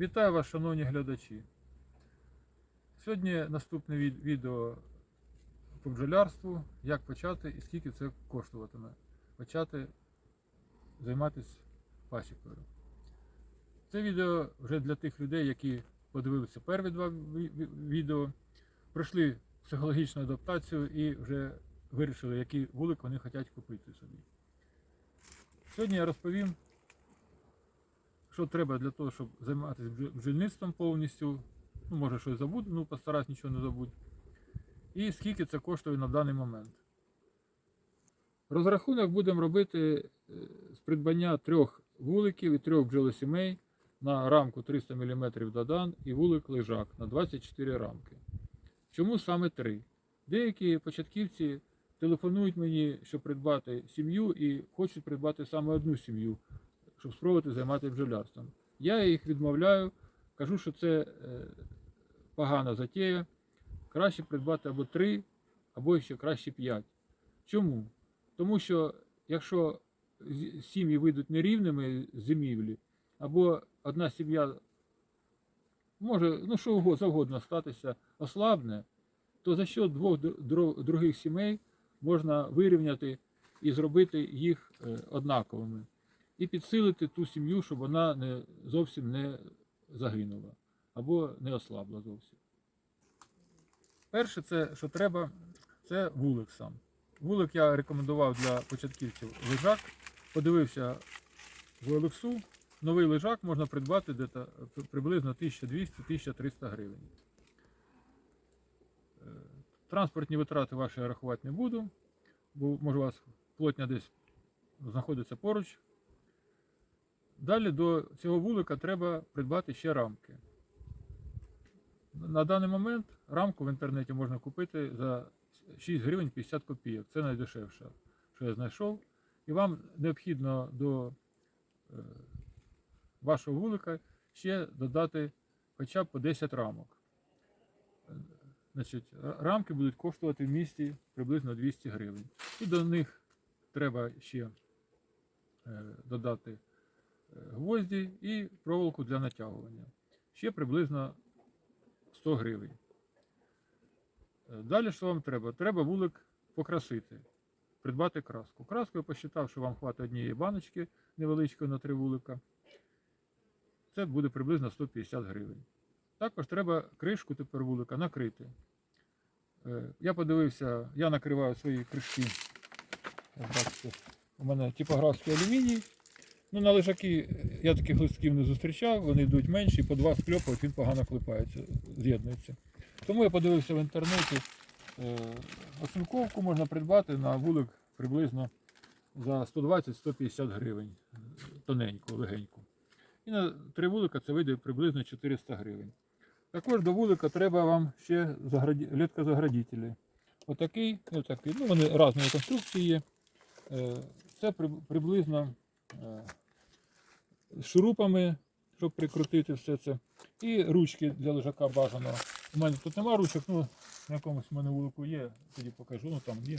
Вітаю вас, шановні глядачі. Сьогодні наступне відео по бджолярству, як почати і скільки це коштуватиме. Почати займатися пасікою. Це відео вже для тих людей, які подивилися перві два ві- ві- відео, пройшли психологічну адаптацію і вже вирішили, який вулик вони хочуть купити собі. Сьогодні я розповім, що треба для того, щоб займатися бджільництвом повністю. Ну, може щось забуду, ну постараюсь нічого не забути. І скільки це коштує на даний момент. Розрахунок будемо робити е, з придбання трьох вуликів і трьох бджолосімей на рамку 300 мм додан і вулик лежак на 24 рамки. Чому саме три? Деякі початківці телефонують мені, щоб придбати сім'ю і хочуть придбати саме одну сім'ю, щоб спробувати займатися бджолярством. Я їх відмовляю, кажу, що це е, погана затея. Краще придбати або три, або ще краще п'ять. Чому? Тому що якщо сім'ї вийдуть нерівними зимівлі, або одна сім'я може, ну що завгодно статися, ослабне, то за що двох других сімей можна вирівняти і зробити їх е, однаковими. І підсилити ту сім'ю, щоб вона не, зовсім не загинула або не ослабла зовсім. Перше, це, що треба, це вулик сам. Вулик я рекомендував для початківців лежак. Подивився в Олексу. Новий лежак можна придбати десь приблизно 1200-1300 гривень. Е, Транспортні витрати ваші рахувати не буду, бо може у вас плотня десь знаходиться поруч. Далі до цього вулика треба придбати ще рамки. На даний момент рамку в інтернеті можна купити за 6 гривень 50 копійок. Це найдешевше, що я знайшов. І вам необхідно до е, вашого вулика ще додати хоча б по 10 рамок. Значить, рамки будуть коштувати в місті приблизно 200 гривень. І до них треба ще е, додати гвозді і проволоку для натягування. Ще приблизно 100 гривень. Е, Далі що вам треба? Треба вулик покрасити, придбати краску. Краску я посчитав, що вам хватить однієї баночки невеличкої на три вулика. Це буде приблизно 150 гривень. Також треба кришку тепер вулика накрити. Е, Я подивився, я накриваю свої кришки. У мене типографський алюміній. Ну, на лежаки е, я таких листків не зустрічав, вони йдуть менші, по два скльопають, він погано клепається, з'єднується. Тому я подивився в інтернеті. е, можна придбати на вулик приблизно за 120-150 гривень. е, Тоненьку, легеньку. І на три вулика це вийде приблизно 400 гривень. Також до вулика треба вам ще заграді... літкозаградителі. Отакий отакий. Ну, вони різної конструкції є. Це приблизно шурупами, щоб прикрутити все це. І ручки для лежака бажано. У мене тут нема ручок, ну на якомусь в мене вулику є, тоді покажу, ну там є.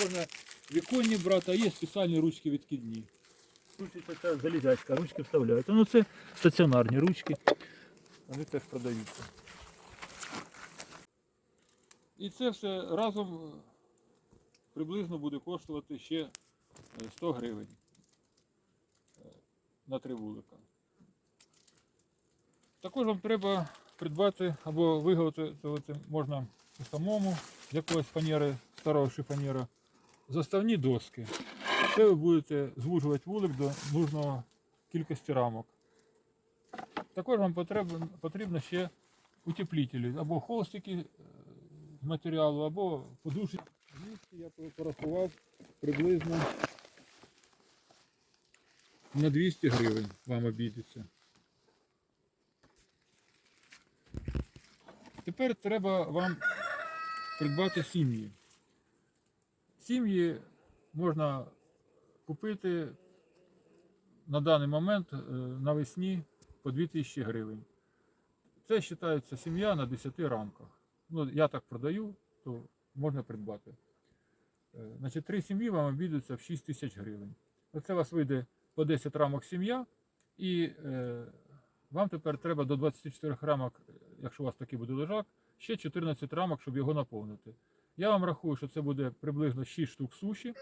Можна віконні брати, а є спеціальні ручки відкидні. Крутиться ця залізячка, ручки вставляються. Ну це стаціонарні ручки. Вони теж продаються. І це все разом приблизно буде коштувати ще 100 гривень е, на три вулика. Також вам треба придбати або виготовити можна самому з якогось фанери, старого шифонера, заставні доски. Це ви будете звужувати вулик до нужного кількості рамок. Також вам потрібно, потрібно ще утеплителі, або холстики е, з матеріалу, або подушки. В я порахував приблизно на 200 гривень вам обійдеться. Тепер треба вам придбати сім'ї. Сім'ї можна купити на даний момент е, навесні по 2000 гривень. Це вважається сім'я на 10 рамках. Ну, я так продаю, то можна придбати. Е, Значить, три сім'ї вам обійдуться в 6 тисяч гривень. Оце у вас вийде по 10 рамок сім'я, і е, вам тепер треба до 24 рамок, якщо у вас такий буде лежак, ще 14 рамок, щоб його наповнити. Я вам рахую, що це буде приблизно 6 штук суші.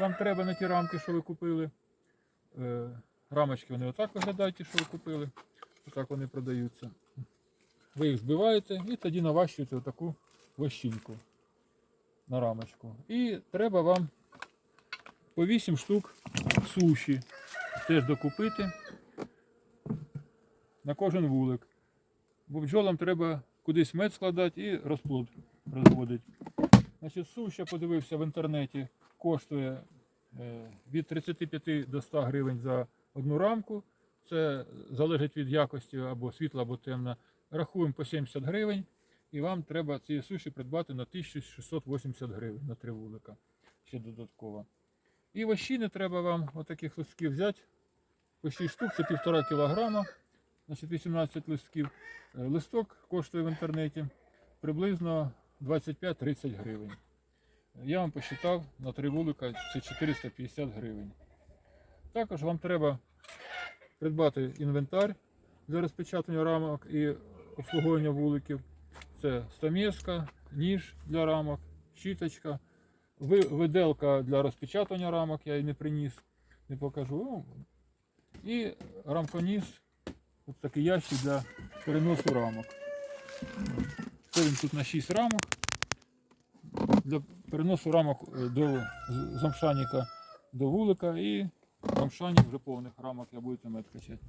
Вам треба на ті рамки, що ви купили. Е, рамочки вони отак виглядають, що ви купили. Отак вони продаються. Ви їх збиваєте і тоді наващуєте отаку вощинку на рамочку. І треба вам по 8 штук суші теж докупити на кожен вулик. Бо бджолам треба кудись мед складати і розплод розводити. Значить, суші, подивився в інтернеті, коштує е, від 35 до 100 гривень за одну рамку. Це залежить від якості або світла, або темна. Рахуємо по 70 гривень, і вам треба ці суші придбати на 1680 гривень на три вулика. Ще додатково. І вощини треба вам отаких листків взяти. По 6 штук, це 1,5 кілограма, значить 18 листків. Е, Листок коштує в інтернеті приблизно 25-30 гривень. Я вам посчитав на три вулика це 450 гривень. Також вам треба придбати інвентар для розпечатання рамок і обслуговування вуликів. Це стамеска, ніж для рамок, щіточка, ви- виделка для розпечатання рамок, я її не приніс, не покажу. І рамконіс, ось такий ящик для переносу рамок. Це він тут на 6 рамок. Для переносу рамок е, до замшаніка до вулика і замшанік вже повних рамок я будете мед качати.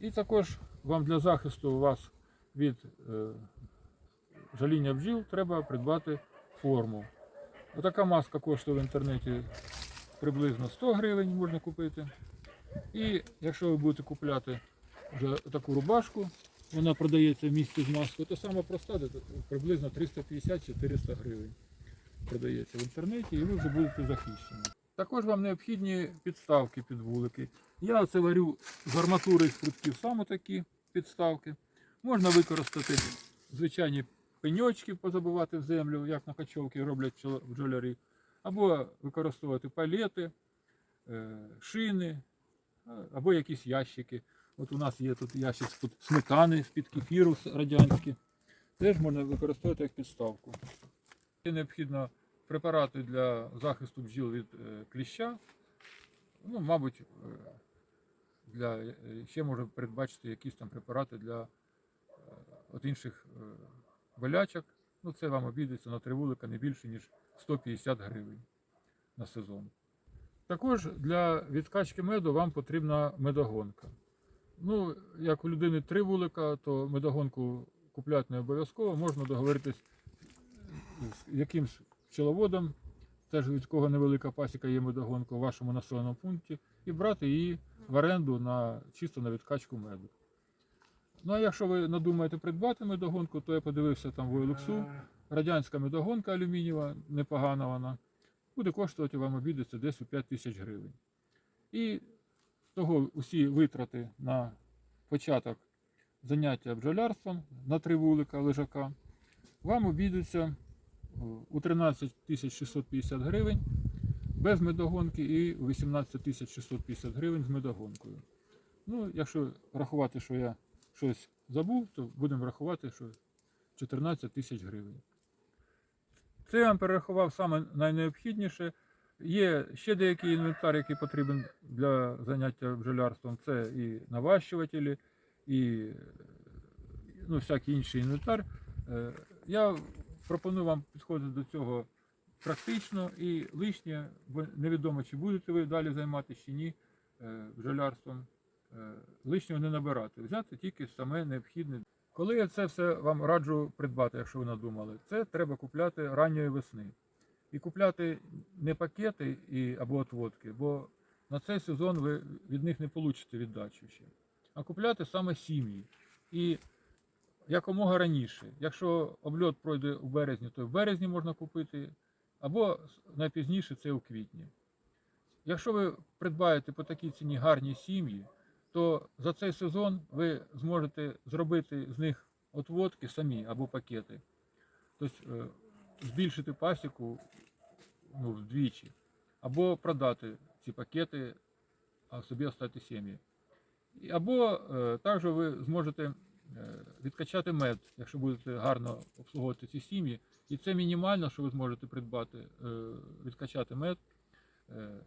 І також вам для захисту вас від е, жаління бджіл треба придбати форму. Отака маска коштує в інтернеті приблизно 100 гривень можна купити. І якщо ви будете купляти вже таку рубашку, вона продається в місті з маскою, то сама проста, приблизно 350-400 гривень продається в інтернеті, і ви вже будете захищені. Також вам необхідні підставки під вулики. Я це варю з арматури і з прутків саме такі підставки. Можна використати звичайні пеньочки, позабивати в землю, як на качовки роблять бджолярі, або використовувати палети, е, шини, або якісь ящики. От у нас є тут ящик з-під сметани, з-під кефіру радянський. Теж можна використовувати як підставку. Ще необхідно препарати для захисту бджіл від е, кліща. Ну, мабуть, е, для, ще можна передбачити якісь там препарати для от інших е. Ну, це вам обійдеться на три вулика не більше, ніж 150 гривень на сезон. Також для відкачки меду вам потрібна медогонка. Ну, як у людини три вулика, то медогонку купляти не обов'язково. Можна договоритись з якимсь пчеловодом, теж від кого невелика пасіка є медогонка у вашому населеному пункті, і брати її в оренду на чисто на відкачку меду. Ну а якщо ви надумаєте придбати медогонку, то я подивився там в Ойлексу. Радянська медогонка алюмінієва, непогана вона, буде коштувати вам обійдеться десь у 5 тисяч гривень. І того усі витрати на початок заняття бджолярством на три вулика лежака вам обійдуться е, у 13 тисяч 650 гривень без медогонки і 18 тисяч 650 гривень з медогонкою. Ну, якщо рахувати, що я щось забув, то будемо рахувати, що 14 тисяч гривень. Це я вам перерахував саме найнеобхідніше. Є ще деякий інвентар, який потрібен для заняття бджолярством. Це і наващувателі, і ну, всякий інший інвентар. Е, Я пропоную вам підходити до цього практично і лишнє, бо невідомо, чи будете ви далі займатися чи ні е, бджолярством. Е, Лишнього не набирати, взяти тільки саме необхідне. Коли я це все вам раджу придбати, якщо ви надумали, це треба купляти ранньої весни. І купляти не пакети і, або отводки, бо на цей сезон ви від них не получите віддачу ще. А купляти саме сім'ї. І якомога раніше. Якщо обльот пройде у березні, то в березні можна купити, або найпізніше це у квітні. Якщо ви придбаєте по такій ціні гарні сім'ї, то за цей сезон ви зможете зробити з них отводки самі або пакети. Тобто е, збільшити пасіку ну, вдвічі, або продати ці пакети а собі остати сім'ї. Або е, також ви зможете е, відкачати мед, якщо будете гарно обслуговувати ці сім'ї. І це мінімально, що ви зможете придбати, е, відкачати мед, е,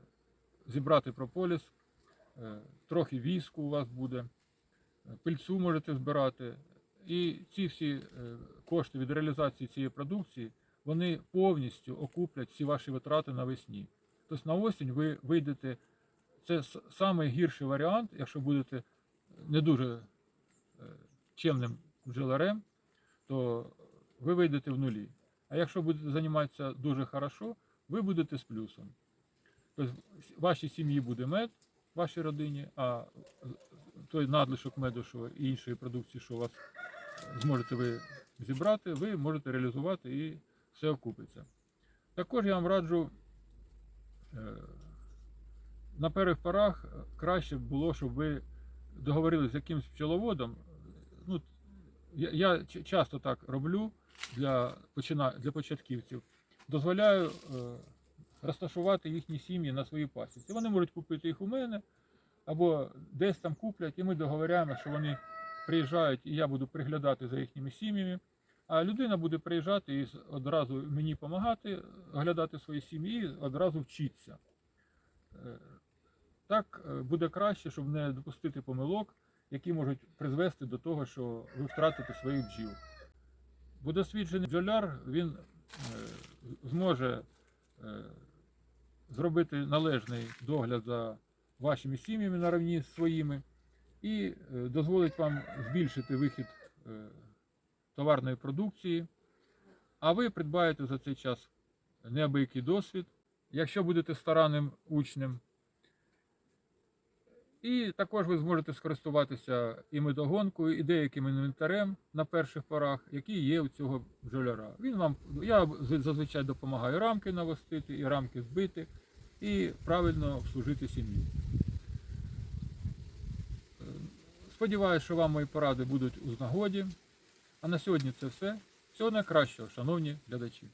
зібрати прополіс, трохи віску у вас буде, е, пильцу можете збирати. І ці всі е, кошти від реалізації цієї продукції вони повністю окуплять всі ваші витрати навесні. Тобто на осінь ви вийдете. Це найгірший варіант, якщо будете не дуже е, чемним бджоларем, то ви вийдете в нулі. А якщо будете займатися дуже хорошо, ви будете з плюсом. Тобто в вашій сім'ї буде мед, вашій родині, а той надлишок меду що і іншої продукції, що у вас зможете ви зібрати, ви можете реалізувати і все окупиться. Також я вам раджу е, на перших порах е, краще б було, щоб ви договорилися з якимсь пчеловодом. Ну, я, я часто так роблю для, почина, для початківців. Дозволяю е, розташувати їхні сім'ї на своїй пасіці. Вони можуть купити їх у мене або десь там куплять, і ми договоряємо, що вони приїжджають, і я буду приглядати за їхніми сім'ями. А людина буде приїжджати і одразу мені допомагати, оглядати свої сім'ї, і одразу вчитися. Е, Так е, буде краще, щоб не допустити помилок, які можуть призвести до того, що ви втратите своїх бджіл. Бо досвідчений бджоляр він е, зможе зробити належний догляд за вашими сім'ями наравні з своїми і е, дозволить вам збільшити вихід е, товарної продукції, а ви придбаєте за цей час неабиякий досвід, якщо будете старанним учнем. І також ви зможете скористуватися і медогонкою, і деяким інвентарем на перших порах, які є у цього бджоляра. Він вам, я зазвичай допомагаю рамки навостити, і рамки збити, і правильно обслужити сім'ю. Сподіваюсь, що вам мої поради будуть у знагоді. А на сьогодні це все. Всього найкращого, шановні глядачі.